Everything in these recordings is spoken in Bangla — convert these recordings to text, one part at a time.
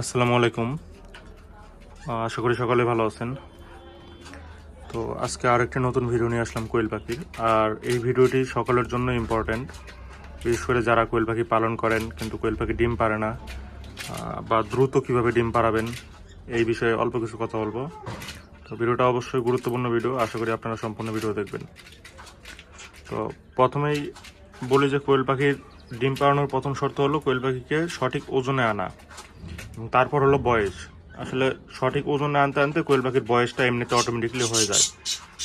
আসসালামু আলাইকুম। আশা করি সকলে ভালো আছেন। তো আজকে আর নতুন ভিডিও নিয়ে আসলাম কোয়েল পাখির আর এই ভিডিওটি সকলের জন্য ইম্পর্ট্যান্ট বিশেষ করে যারা কোয়েল পাখি পালন করেন, কিন্তু কোয়েল পাখি ডিম পারে না বা দ্রুত কীভাবে ডিম পারাবেন এই বিষয়ে অল্প কিছু কথা বলব। তো ভিডিওটা অবশ্যই গুরুত্বপূর্ণ ভিডিও, আশা করি আপনারা সম্পূর্ণ ভিডিও দেখবেন। তো প্রথমেই বলি যে কোয়েল পাখির ডিম পাড়ানোর প্রথম শর্ত হলো কোয়েল পাখিকে সঠিক ওজনে আনা। তারপর হলো বয়স। আসলে সঠিক ওজনে আনতে আনতে কোয়েল পাখির বয়সটা এমনিতে অটোমেটিকলি হয়ে যায়।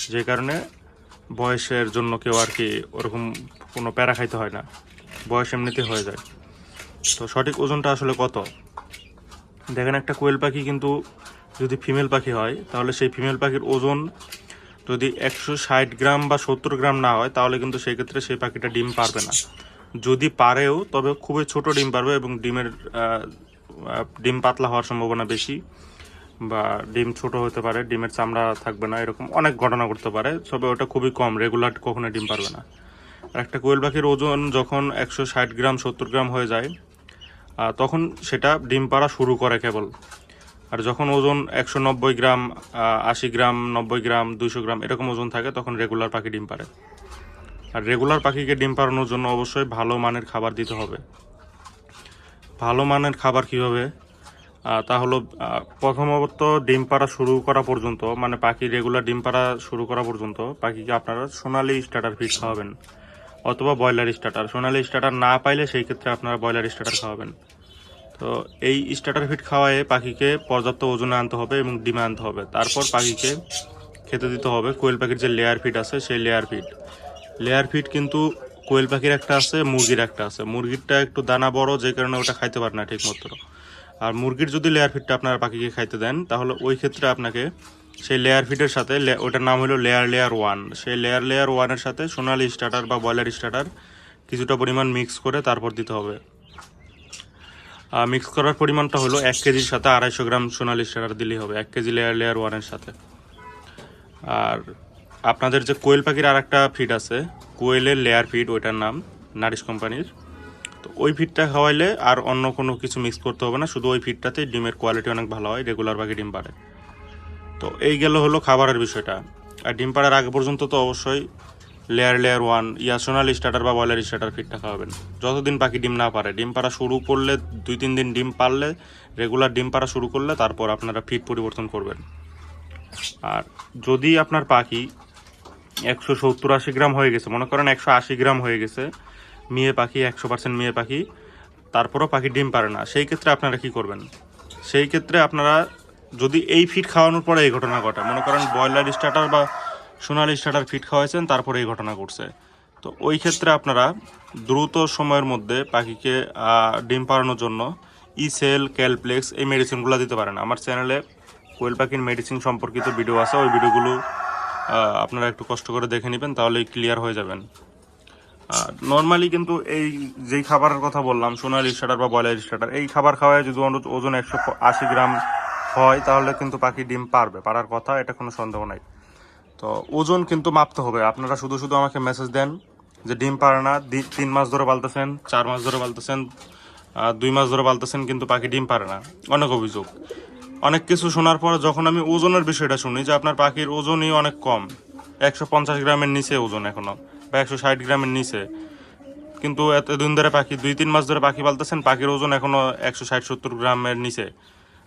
যে কারণে বয়সের জন্য কেউ আর কি ওরকম কোনো প্যারা খাইতে হয় না। বয়স এমনিতে হয়ে যায়। তো সঠিক ওজনটা আসলে কত? দেখেন, একটা কোয়েল পাখি কিন্তু যদি ফিমেল পাখি হয়, তাহলে সেই ফিমেল পাখির ওজন যদি একশো ষাট গ্রাম বা সত্তর গ্রাম না হয়, তাহলে কিন্তু সেই ক্ষেত্রে সেই পাখিটা ডিম পারবে না। যদি পারেও, তবে খুবই ছোট ডিম পারবে এবং ডিমের ডিম পাতলা হওয়ার সম্ভাবনা বেশি বা ডিম ছোট হতে পারে, ডিমের চামড়া থাকবে না, এরকম অনেক ঘটনা করতে পারে, তবে ওটা খুবই কম, রেগুলার কখনো ডিম পারবে না। আর একটা কোয়েল পাখির ওজন যখন একশো ষাট গ্রাম, সত্তর গ্রাম হয়ে যায় তখন সেটা ডিম পাড়া শুরু করে কেবল। আর যখন ওজন একশো নব্বই গ্রাম আশি গ্রাম, নব্বই গ্রাম, দুইশো গ্রাম এরকম ওজন থাকে, তখন রেগুলার পাখি ডিম পারে আর রেগুলার পাখিকে ডিম পাড়ানোর জন্য অবশ্যই ভালো মানের খাবার দিতে হবে। ভালো মানের খাবার কীভাবে? তা হলো প্রথমত ডিম পাড়া শুরু করা পর্যন্ত মানে পাখি রেগুলার ডিম পাড়া শুরু করা পর্যন্ত, পাখিকে আপনারা সোনালি স্টার্টার ফিড খাওয়াবেন, অথবা ব্রয়লার স্টার্টার সোনালি স্টার্টার না পাইলে সেই ক্ষেত্রে আপনারা ব্রয়লার স্টার্টার খাওয়াবেন। তো এই স্টার্টার ফিড খাওয়ায়ে পাখিকে পর্যাপ্ত ওজনে আনতে হবে এবং ডিমে আনতে হবে। তারপর পাখিকে খেতে দিতে হবে। কোয়েল পাখির যে লেয়ার ফিড আছে, সেই লেয়ার ফিড লেয়ার ফিড কিন্তু কোয়েল পাখির একটা আছে, মুরগির একটা আছে। মুরগিরটা একটু দানা বড়, যে কারণে ওটা খাইতে পারে না ঠিক মতো আর মুরগির যদি লেয়ার ফিডটা আপনার পাখিকে খাইতে দেন, তাহলে ওই ক্ষেত্রে আপনাকে সেই লেয়ার ফিডের সাথে ওটার নাম হলো লেয়ার লেয়ার ওয়ান সেই লেয়ার লেয়ার ওয়ানের সাথে সোনালি স্টার্টার বা ব্রয়লার স্টার্টার কিছুটা পরিমাণ মিক্স করে তারপর দিতে হবে। মিক্স করার পরিমাণটা হলো এক কেজির সাথে আড়াইশো গ্রাম সোনালি স্টার্টার দিলেই হবে, এক কেজি লেয়ার লেয়ার ওয়ানের সাথে। আর আপনাদের যে কোয়েল পাখির আর একটা ফিড আছে, কোয়েলের লেয়ার ফিড ওইটার নাম, নারিশ কোম্পানির। তো ওই ফিডটা খাওয়াইলে আর অন্য কোনো কিছু মিক্স করতে হবে না, শুধু ওই ফিডটাতে ডিমের কোয়ালিটি অনেক ভালো হয় রেগুলার পাখি ডিম পাড়ে। তো এই গেল হলো খাবারের বিষয়টা। আর ডিম পাড়ার আগে পর্যন্ত তো অবশ্যই লেয়ার লেয়ার ওয়ান ইয়া সোনালি স্টার্টার বা বয়লার স্টার্টার ফিডটা খাওয়াবেন। যতদিন পাখি ডিম না পারে ডিম পাড়া শুরু করলে দুই, তিন দিন ডিম পারলে রেগুলার ডিম পাড়া শুরু করলে তারপর আপনারা ফিড পরিবর্তন করবেন। আর যদি আপনার পাখি একশো সত্তর আশি গ্রাম হয়ে গেছে। মনে করেন একশো আশি গ্রাম হয়ে গেছে। মেয়ে পাখি, একশো পার্সেন্ট মেয়ে পাখি। তারপরও পাখি ডিম পারে না। সেই ক্ষেত্রে আপনারা কি করবেন? সেই ক্ষেত্রে আপনারা যদি এই ফিড খাওয়ানোর পরে এই ঘটনা ঘটে, মনে করেন ব্রয়লার স্টার্টার বা সোনালি স্টার্টার ফিড খাওয়াইছেন, তারপরে এই ঘটনা ঘটছে। তো ওই ক্ষেত্রে আপনারা দ্রুত সময়ের মধ্যে পাখিকে ডিম পাড়ানোর জন্য ইসেল ক্যালপ্লেক্স এই মেডিসিনগুলো দিতে পারেন। আমার চ্যানেলে কোয়েল পাখির মেডিসিন সম্পর্কিত ভিডিও আছে। ওই ভিডিওগুলো আপনারা একটু কষ্ট করে দেখে নেবেন তাহলে ক্লিয়ার হয়ে যাবেন। নর্মালি কিন্তু এই যেই খাবারের কথা বললাম, সোনালি স্টার্টার বা ব্রয়লার স্টার্টার এই খাবার খাওয়ায় যদি ওজন একশো আশি গ্রাম হয়, তাহলে কিন্তু পাখি ডিম পারবে, পারার কথা, এটা কোনো সন্দেহ নাই। তো ওজন কিন্তু মাপতে হবে, আপনারা শুধু শুধু আমাকে মেসেজ দেন যে ডিম পারে না তিন মাস ধরে পালতেছেন, চার মাস ধরে পালতেছেন দুই মাস ধরে পালতেছেন, কিন্তু পাখি ডিম পারে না। অনেক অভিযোগ। অনেক কিছু শোনার পর যখন আমি ওজনের বিষয়টা শুনি যে আপনার পাখির ওজনই অনেক কম, একশো পঞ্চাশ গ্রামের নিচে ওজন এখনও বা একশো ষাট গ্রামের নিচে। কিন্তু এতদিন ধরে পাখি দুই তিন মাস ধরে পাখি পালতেছেন, পাখির ওজন এখনও একশো ষাট, সত্তর গ্রামের নিচে।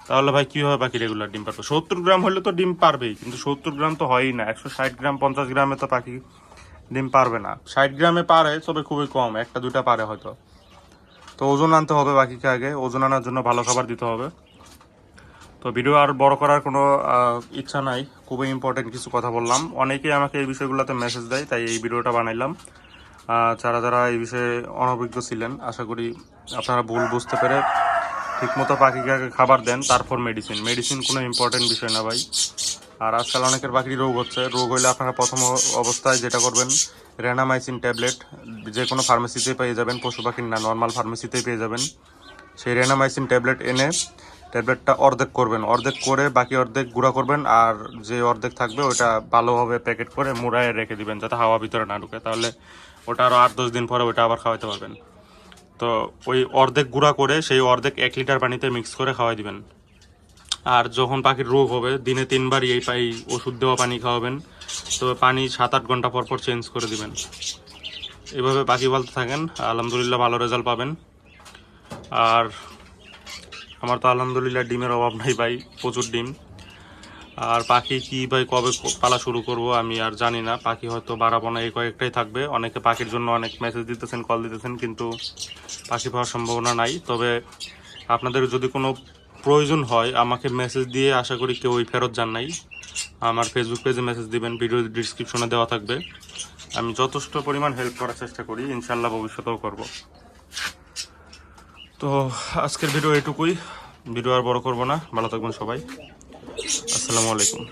তাহলে ভাই কীভাবে পাখি রেগুলার ডিম পারবে সত্তর গ্রাম হলে তো ডিম পারবেই, কিন্তু সত্তর গ্রাম তো হয়ই না। একশো ষাট গ্রাম, পঞ্চাশ গ্রামে তো পাখি ডিম পারবে না। ষাট গ্রামে পারে, তবে খুবই কম, একটা দুইটা পারে হয়তো। তো ওজন আনতে হবে পাখিকে আগে, ওজন আনার জন্য ভালো খাবার দিতে হবে। তো ভিডিও আর বড় করার কোনো ইচ্ছা নাই। খুবই ইম্পর্টেন্ট কিছু কথা বললাম। অনেকেই আমাকে এই বিষয়গুলোতে মেসেজ দেয়, তাই এই ভিডিওটা বানাইলাম। যারা যারা এই বিষয়ে অনভিজ্ঞ ছিলেন, আশা করি আপনারা ভুল বুঝতে পেরে ঠিকমতো পাখিকে খাবার দেন, তারপর মেডিসিন মেডিসিন কোনো ইম্পর্টেন্ট বিষয় না ভাই। আর আজকাল অনেকের পাখির রোগ হচ্ছে। রোগ হলে আপনারা প্রথম অবস্থায় যেটা করবেন রেনামাইসিন ট্যাবলেট যে কোনো ফার্মেসিতেই পেয়ে যাবেন, পশু পাখির না নর্মাল ফার্মেসিতেই পেয়ে যাবেন। সেই রেনামাইসিন ট্যাবলেট এনে ট্যাবলেটটা অর্ধেক করবেন। অর্ধেক করে বাকি অর্ধেক গুঁড়া করবেন আর যে অর্ধেক থাকবে ওটা ভালোভাবে প্যাকেট করে মুড়ায় রেখে দিবেন যাতে হাওয়া ভিতরে না ঢুকে। তাহলে ওটা আরও আট, দশ দিন পরে ওটা আবার খাওয়াতে পারবেন। তো ওই অর্ধেক গুঁড়া করে সেই অর্ধেক এক লিটার পানিতে মিক্স করে খাওয়াই দিবেন। আর যখন পাখির রোগ হবে, দিনে তিনবার এই পাই ওষুধ দেওয়া পানি খাওয়াবেন। তবে পানি সাত, আট ঘণ্টা পর পর চেঞ্জ করে দিবেন। এভাবে পাখি পালতে থাকেন। আলহামদুলিল্লাহ ভালো রেজাল্ট পাবেন। আর আমার তো আলহামদুলিল্লাহ ডিমের অভাব নাই ভাই, প্রচুর ডিম। আর পাখি কি ভাই কবে পালা শুরু করব আমি আর জানি না। পাখি হয়তো বাড়াবো না, এই কয়েকটাই থাকবে। অনেকে পাখির জন্য অনেক মেসেজ দিতেছেন কল দিতেছেন, কিন্তু পাখি পাওয়ার সম্ভাবনা নাই। তবে আপনাদের যদি কোনো প্রয়োজন হয়, আমাকে মেসেজ দিয়ে আশা করি কেউই ফেরত যান নাই। আমার ফেসবুক পেজে মেসেজ দিবেন ভিডিও ডিসক্রিপশনে দেওয়া থাকবে। আমি যথেষ্ট পরিমাণ হেল্প করার চেষ্টা করি ইনশাল্লাহ ভবিষ্যতেও করব। তো আজকের ভিডিও এটুকুই। ভিডিও আর বড় করব না। ভালো থাকবেন সবাই। আসসালামু আলাইকুম।